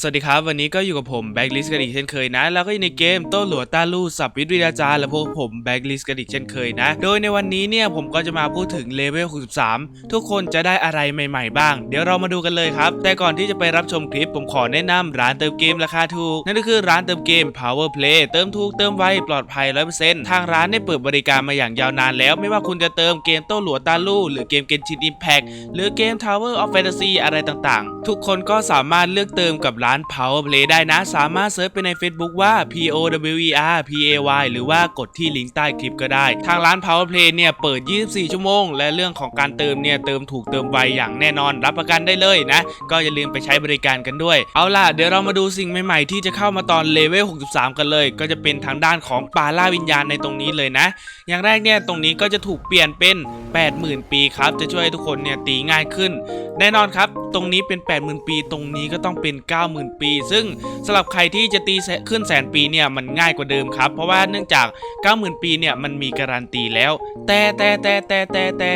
สวัสดีครับ วันนี้ก็อยู่กับผมแบ็กลิสกันอีกเช่นเคยนะ แล้วก็อยู่ในเกมโต้หลัวต้าลู่สับวิทวิทยาจารย์และพวกผมแบ็กลิสกันอีกเช่นเคยนะ โดยในวันนี้เนี่ยผมก็จะมาพูดถึงเลเวล 63 ทุกคนจะได้อะไรใหม่ ๆ บ้าง เดี๋ยวเรามาดูกันเลยครับ แต่ก่อนที่จะไปรับชมคลิปผมขอแนะนำร้านเติมเกมราคาถูก นั่นก็คือร้านเติมเกม Power Play เติมถูกเติมไวปลอดภัย 100%ทางร้านได้เปิดบริการมาอย่างยาวนานแล้ว ไม่ว่าคุณจะเติมเกมโต้หลัวต้าลู่หรือเกมเกนชินอิมแพ t หรือเกม Tower of Fantasy อะไรต่างๆ ทุกคนก็สามารถเลือกเติมกับร้าน Power Play ได้นะ สามารถเซิร์ชไปใน Facebook ว่า P O W E R P A Y หรือว่ากดที่ลิงก์ใต้คลิปก็ได้ ทางร้าน Power Play เนี่ยเปิด 24 ชั่วโมง และเรื่องของการเติมเนี่ยเติมถูกเติมไวอย่างแน่นอนรับประกันได้เลยนะ ก็อย่าลืมไปใช้บริการกันด้วย เอาล่ะ เดี๋ยวเรามาดูสิ่งใหม่ๆ ที่จะเข้ามาตอนเลเวล 63 กันเลย ก็จะเป็นทางด้านของปาล่าวิญญาณในตรงนี้เลยนะ อย่างแรกเนี่ยตรงนี้ก็จะถูกเปลี่ยนเป็น 80,000 ปีครับจะช่วยให้ทุกคนเนี่ยตีง่ายขึ้น แน่นอนครับ ตรงนี้เป็น 80,000 ปี ตรงนี้ก็ต้องเป็น50,000 ปี ซึ่งสำหรับใครที่จะตีขึ้นแสนปีเนี่ยมันง่ายกว่าเดิมครับ เพราะว่าเนื่องจาก 90,000 ปีเนี่ยมันมีการันตีแล้ว แต่แต่แต่แต่แต่แต่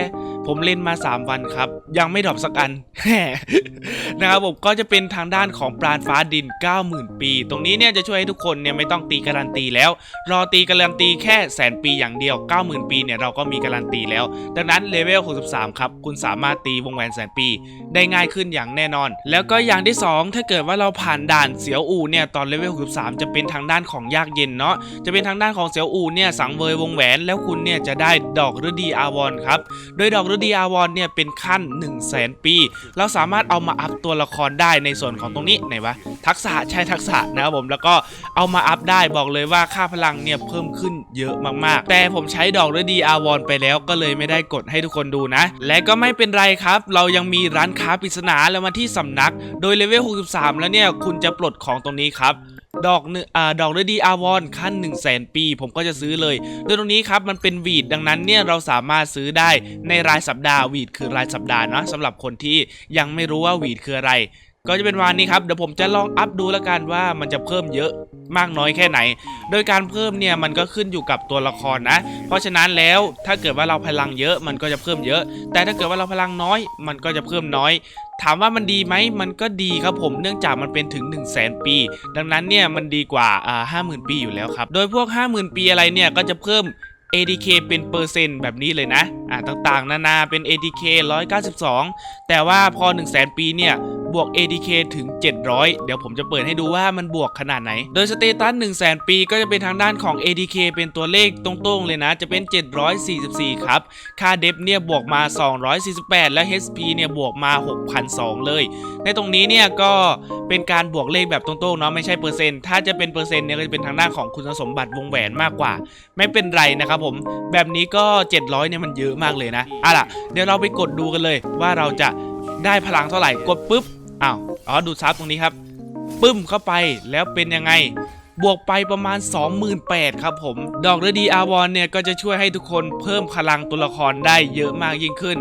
ผมเล่นมา 3 วันครับ ยังไม่ดรอปสักอันนะครับผมก็จะเป็นทางด้านของปราณฟ้าดิน 90,000 ปี ตรงนี้เนี่ยจะช่วยให้ทุกคนเนี่ยไม่ต้องตีการันตีแล้ว รอตีการันตีแค่แสนปีอย่างเดียว 90,000 ปีเนี่ยเราก็มีการันตีแล้ว ดังนั้นเลเวล63ครับคุณสามารถตีวงแหวนแสนปี ได้ง่ายขึ้นอย่างแน่นอน แล้วก็อย่างที่ 2 ถ้าเกิดว่าเราผ่านด่านเสียวอูเนี่ยตอนเลเวล63จะเป็นทางด้านของยากเย็นเนาะจะเป็นทางด้านของเสียวอูเนี่ยสังเวยวงแหวนแล้วคุณเนี่ยจะได้ดอกฤดีอาวรครับโดยดอกฤดีอาวรเนี่ยเป็นขั้น 1 0 0 0 0แสนปี เราสามารถเอามาอัพตัวละครได้ในส่วนของตรงนี้ไหนวะทักษะใช่ทักษะนะครับผมแล้วก็เอามาอัพได้บอกเลยว่าค่าพลังเนี่ยเพิ่มขึ้นเยอะมากๆ แต่ผมใช้ดอกฤดีอาวรไปแล้วก็เลยไม่ได้กดให้ทุกคนดูนะ และก็ไม่เป็นไรครับ เรายังมีร้านค้าปริศนาแล้วมาที่สำนัก โดยเลเวล 63 แล้วเนี่ยคุณจะปลดของตรงนี้ครับ ดอกหนึ่งอ่าดอกฤดีอาวรขั้น 1 0 0 0 0แสนปี ผมก็จะซื้อเลย โดยตรงนี้ครับมันเป็นวีดดังนั้นเนี่ยเราสามารถซื้อได้ในรายสัปดาห์วีดคือรายสัปดาห์นะสำหรับคนที่ยังไม่รู้ว่าวีดคืออะไร ก็จะเป็นวันนี้ครับเดี๋ยวผมจะลองอัพดูแล้วกันว่ามันจะเพิ่มเยอะมากน้อยแค่ไหน โดยการเพิ่มเนี่ยมันก็ขึ้นอยู่กับตัวละครนะ เพราะฉะนั้นแล้วถ้าเกิดว่าเราพลังเยอะมันก็จะเพิ่มเยอะ แต่ถ้าเกิดว่าเราพลังน้อยมันก็จะเพิ่มน้อย ถามว่ามันดีไหมมันก็ดีครับผมเนื่องจากมันเป็นถึง 1 0 0 0 0แสนปี ดังนั้นเนี่ยมันดีกว่าอ่าห้าหมื่นปีอยู่แล้วครับ โดยพวก 50,000 ปีอะไรเนี่ยก็จะเพิ่ม ADK เป็นเปอร์เซ็นต์แบบนี้เลยนะ อ่าต่างๆ นานาเป็น ADK 192 แต่ว่าพอ 1 0 0 0 0แสนปีเนี่ย บวก ADK ถึง 700 เดี๋ยวผมจะเปิดให้ดูว่ามันบวกขนาดไหน โดยสเตตัส 1 0 0 0 0แสนปีก็จะเป็นทางด้านของ ADK เป็นตัวเลขตรงๆ เลยนะ จะเป็น 744 ครับ ค่าเดฟเนี่ยบวกมา 248 และ HP เนี่ยบวกมา6,200เลย ในตรงนี้เนี่ยก็เป็นการบวกเลขแบบตรงๆ เนาะไม่ใช่เปอร์เซ็นต์ ถ้าจะเป็นเปอร์เซ็นต์เนี่ยก็จะเป็นทางด้านของคุณสมบัติวงแหวนมากกว่า ไม่เป็นไรนะครับผม แบบนี้ก็ 700เนี่ยมันเยอะมากเลยนะอะล่ะเดี๋ยวเราไปกดดูกันเลยว่าเราจะได้พลังเท่าไหร่กดปุ๊บอ้าวอ๋อดูซับตรงนี้ครับปึ้มเข้าไปแล้วเป็นยังไงบวกไปประมาณ 28,000ครับผม ดอกฤดีอาวรเนี่ยก็จะช่วยให้ทุกคนเพิ่มพลังตัวละครได้เยอะมากยิ่งขึ้น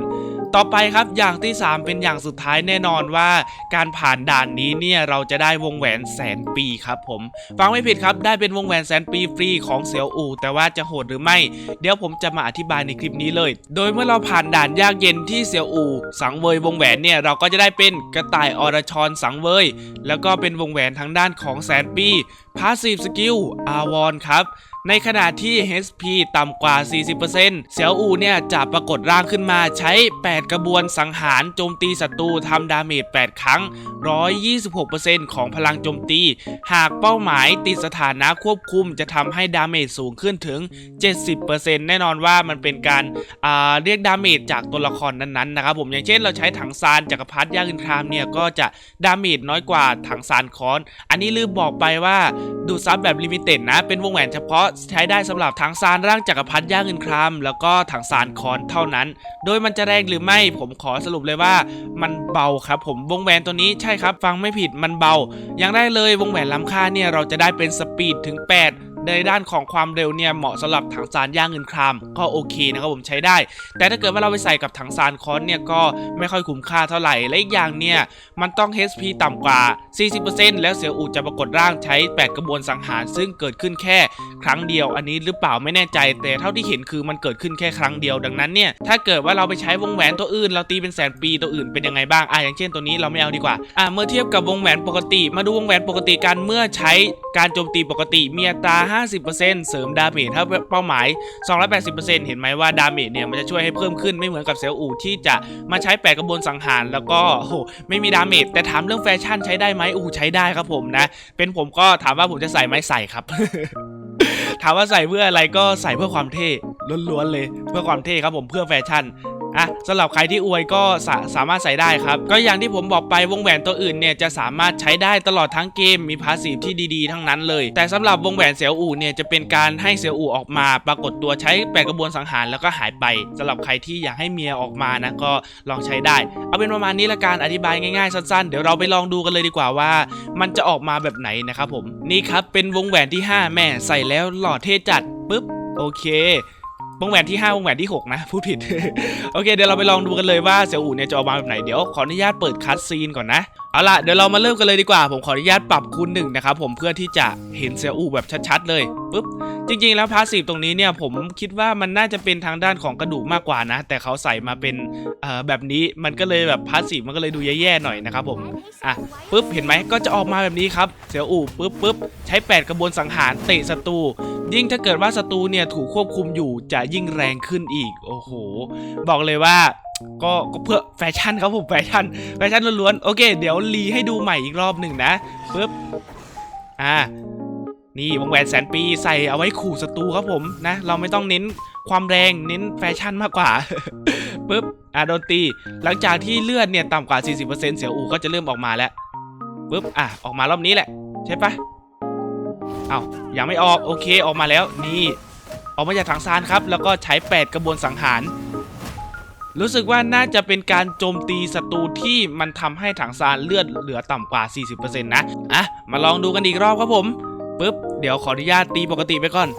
ต่อไปครับอย่างที่ 3 เป็นอย่างสุดท้ายแน่นอนว่าการผ่านด่านนี้เนี่ยเราจะได้วงแหวนแสนปีครับผมฟังไม่ผิดครับได้เป็นวงแหวนแสนปีฟรีของเสี่ยวอู่แต่ว่าจะโหดหรือไม่ เดี๋ยวผมจะมาอธิบายในคลิปนี้เลย โดยเมื่อเราผ่านด่านยากเย็นที่เสี่ยวอู่สังเวยวงแหวนเนี่ยเราก็จะได้เป็นกระต่ายอรชรสังเวย แล้วก็เป็นวงแหวนทางด้านของแสนปีพาสซีฟสกิลอาวรครับ ในขณะที่ HP ต่ำกว่า 40%เสี่ยวอูเนี่ยจะปรากฏร่างขึ้นมาใช้ 8 กระบวนสังหารโจมตีศัตรูทำดาเมจ 8 ครั้ง 126%ของพลังโจมตี หากเป้าหมายติดสถานะควบคุมจะทำให้ดาเมจสูงขึ้นถึง 70%แน่นอนว่ามันเป็นการาเรียกดาเมจจากตัวละครนั้นๆนะครับผมอย่างเช่นเราใช้ถังซานจักรพรรดิย่ากินครามเนี่ยก็จะดาเมจน้อยกว่าถังซานคอน อันนี้ลืมบอกไปว่าดูซับแบบลิมิเต็ดนะเป็นวงแหวนเฉพาะใช้ได้สำหรับถังซานร่างจักรพรรดิย่าเงินครามแล้วก็ถังซานคอนเท่านั้น โดยมันจะแรงหรือไม่ผมขอสรุปเลยว่า มันเบาครับผมวงแหวนตัวนี้ใช่ครับ ฟังไม่ผิดมันเบาอย่างแรกเลยวงแหวนล้ำค่าเนี่ยเราจะได้เป็นสปีดถึง 8 ในด้านของความเร็วเนี่ยเหมาะสำหรับถังซานย่างเงินครามก็โอเคนะครับผมใช้ได้ แต่ถ้าเกิดว่าเราไปใส่กับถังซานคอนเนี่ยก็ไม่ค่อยคุ้มค่าเท่าไหร่และอีกอย่างเนี่ยมันต้อง HP ต่ำกว่า 40%แล้วเสียอูจะปรากฏร่างใช้ 8 กระบวนสังหารซึ่งเกิดขึ้นแค่ครั้งเดียวอันนี้หรือเปล่าไม่แน่ใจ แต่เท่าที่เห็นคือมันเกิดขึ้นแค่ครั้งเดียวดังนั้นเนี่ยถ้าเกิดว่าเราไปใช้วงแหวนตัวอื่น เราตีเป็นแสนปีตัวอื่นเป็นยังไงบ้างอะอย่างเช่นตัวนี้เราไม่เอาดีกว่าอะเมื่อเทียบกับวงแหวนปกติ มาดูวงแหวนปกติกันเมื่อใช้การโจมตีปกติมีอัตรา50%เสริมดาเมจถ้าเป้าหมาย 280%เห็นไหมว่าดาเมจเนี่ยมันจะช่วยให้เพิ่มขึ้นไม่เหมือนกับเซลอูที่จะมาใช้8กระบวนสังหารแล้วก็โอ้โหไม่มีดาเมจแต่ถามเรื่องแฟชั่นใช้ได้ไหมอู้ใช้ได้ครับผมนะ เป็นผมก็ถามว่าผมจะใส่ไหมใส่ครับ ถามว่าใส่เพื่ออะไรก็ใส่เพื่อความเท่ล้วนๆเลย เพื่อความเท่ครับผมเพื่อแฟชั่น อะสำหรับใครที่อวยก็สาสามารถใส่ได้ครับ ก็อย่างที่ผมบอกไปวงแหวนตัวอื่นเนี่ยจะสามารถใช้ได้ตลอดทั้งเกมมีพาสซีฟที่ดีๆ ทั้งนั้นเลย แต่สำหรับวงแหวนเสียวอู่เนี่ยจะเป็นการให้เสียวอู่ออกมา ปรากฏตัวใช้แปดกระบวนสังหารแล้วก็หายไปสำหรับใครที่อยากให้เมียออกมานะก็ลองใช้ได้ เอาเป็นประมาณนี้ละกันอธิบายง่ายๆสั้นๆ เดี๋ยวเราไปลองดูกันเลยดีกว่าว่า มันจะออกมาแบบไหนนะครับผมนี่ครับเป็นวงแหวนที่ 5 แม่ใส่แล้วหล่อเท่จัดปุ๊บโอเค วงแหวนที่5วงแหวนที่6นะพูดผิด โอเค เดี๋ยวเราไปลองดูกันเลยว่าเสี่ยวอู่เนี่ยจะออกมาแบบไหนเดี๋ยวขออนุญาตเปิดคัสซีนก่อนนะเอาล่ะเดี๋ยวเรามาเริ่มกันเลยดีกว่า ผมขออนุญาตปรับคูณหนึ่งนะครับผมเพื่อที่จะเห็นเสี่ยวอู่แบบชัดๆเลยปุ๊บจริง ๆ แล้วพาสซีฟตรงนี้เนี่ยผมคิดว่ามันน่าจะเป็นทางด้านของกระดูกมากกว่านะ แต่เขาใส่มาเป็นเอ่อแบบนี้มันก็เลยแบบพาสซีฟมันก็เลยดูแย่ๆหน่อยนะครับผมอะปุ๊บเห็นไหมก็จะออกมาแบบนี้ครับเสี่ยวอู่ปุ๊บปุ๊บใช้ 8 กระบวนสังหารเตะศัตรู ยิ่งถ้าเกิดว่าศัตรูเนี่ยถูกควบคุมอยู่จะยิ่งแรงขึ้นอีก โอ้โห บอกเลยว่าก็ก็เพื่อแฟชั่นครับผมแฟชั่นแฟชั่นล้วนๆโอเค เดี๋ยวรีให้ดูใหม่อีกรอบหนึ่งนะปุ๊บอ่านี่วงแหวนแสนปีใส่เอาไว้ขู่ศัตรูครับผมนะ เราไม่ต้องเน้นความแรงเน้นแฟชั่นมากกว่าปุ๊บอะโดนตีหลังจากที่เลือดเนี่ยต่ำกว่า 40%เสียวอูก็จะเริ่มออกมาแล้วปุ๊บอะออกมารอบนี้แหละ ใช่ปะ เอายังไม่ออกโอเคออกมาแล้วนี่ออกมาจากถังซานครับ แล้วก็ใช้ 8 กระบวนสังหาร รู้สึกว่าน่าจะเป็นการโจมตีศัตรูที่มันทำให้ถังซานเลือดเหลือต่ำกว่า 40%นะอะมาลองดูกันอีกรอบครับผมปุ๊บเดี๋ยวขออนุญาตตีปกติไปก่อน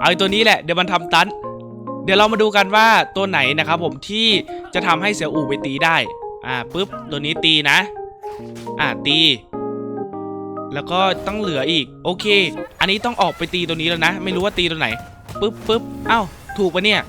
เอาตัวนี้แหละเดี๋ยวมันทำตันเดี๋ยวเรามาดูกันว่าตัวไหนนะครับผมที่จะทำให้เสี่ยวอู่ไปตีได้อ่าปุ๊บตัวนี้ตีนะ อ่าตี แล้วก็ต้องเหลืออีก โอเค อันนี้ต้องออกไปตีตัวนี้แล้วนะ ไม่รู้ว่าตีตัวไหนปุ๊บปุ๊บเอ้า ถูกปะเนี่ย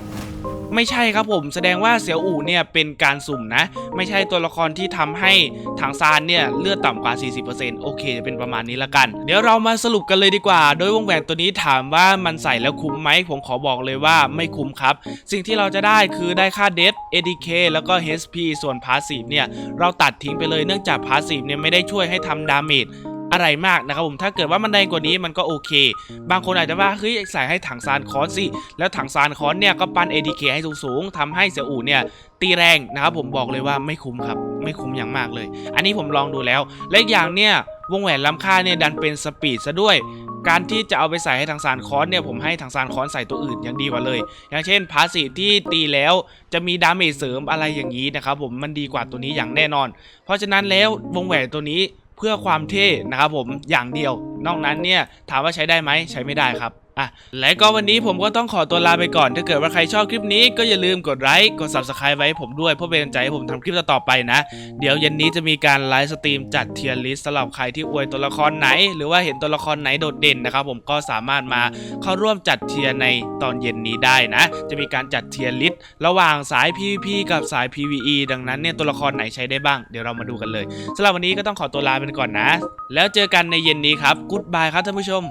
ไม่ใช่ครับผม แสดงว่าเสียวอู่เนี่ยเป็นการสุ่มนะ ไม่ใช่ตัวละครที่ทำให้ถังซานเนี่ยเลือดต่ำกว่า 40%โอเคจะเป็นประมาณนี้ละกัน เดี๋ยวเรามาสรุปกันเลยดีกว่า โดยวงแหวนตัวนี้ถามว่ามันใส่แล้วคุ้มไหม ผมขอบอกเลยว่าไม่คุ้มครับ สิ่งที่เราจะได้คือได้ค่าเดฟ ADK แล้วก็ HP ส่วนพาสซีฟเนี่ยเราตัดทิ้งไปเลยเนื่องจากพาสซีฟเนี่ยไม่ได้ช่วยให้ทำดาเมจ อะไรมากนะครับผมถ้าเกิดว่ามันแรงกว่านี้มันก็โอเค บางคนอาจจะว่าเฮ้ยใส่ให้ถังซานคอนสิแล้วถังซานคอนเนี่ยก็ปั้น ADK ให้สูงๆทำให้เสียอูเนี่ยตีแรงนะครับผมบอกเลยว่าไม่คุ้มครับ ไม่คุ้มอย่างมากเลย อันนี้ผมลองดูแล้ว และอีกอย่างเนี่ยวงแหวนล้ำค่าเนี่ยดันเป็นสปีดซะด้วย การที่จะเอาไปใส่ให้ทางซานคอนเนี่ยผมให้ทางซานคอนใส่ตัวอื่นยังดีกว่าเลย อย่างเช่นพาสีที่ตีแล้วจะมีดาเมจเสริมอะไรอย่างนี้นะครับผมมันดีกว่าตัวนี้อย่างแน่นอน เพราะฉะนั้นแล้ววงแหวนตัวนี้ เพื่อความเท่นะครับผมอย่างเดียวนอกนั้นเนี่ยถามว่าใช้ได้ไหมใช้ไม่ได้ครับ อะและก็วันนี้ผมก็ต้องขอตัวลาไปก่อน ถ้าเกิดว่าใครชอบคลิปนี้ก็อย่าลืมกดไลค์กด subscribe ไว้ให้ผมด้วย เพื่อเป็นกำลังใจให้ผมทำคลิปต่อไปนะ เดี๋ยวเย็นนี้จะมีการไลฟ์สตรีมจัดเทียร์ลิสต์สำหรับใครที่อวยตัวละครไหน หรือว่าเห็นตัวละครไหนโดดเด่นนะครับผมก็สามารถมาเข้าร่วมจัดเทียร์ในตอนเย็นนี้ได้นะ จะมีการจัดเทียร์ลิสต์ระหว่างสาย PVP กับสาย PVE ดังนั้นเนี่ยตัวละครไหนใช้ได้บ้างเดี๋ยวเรามาดูกันเลยสำหรับวันนี้ก็ต้องขอตัวลาไปก่อนนะ แล้วเจอกันในเย็นนี้ครับ กู๊ดบายครับท่านผู้ชม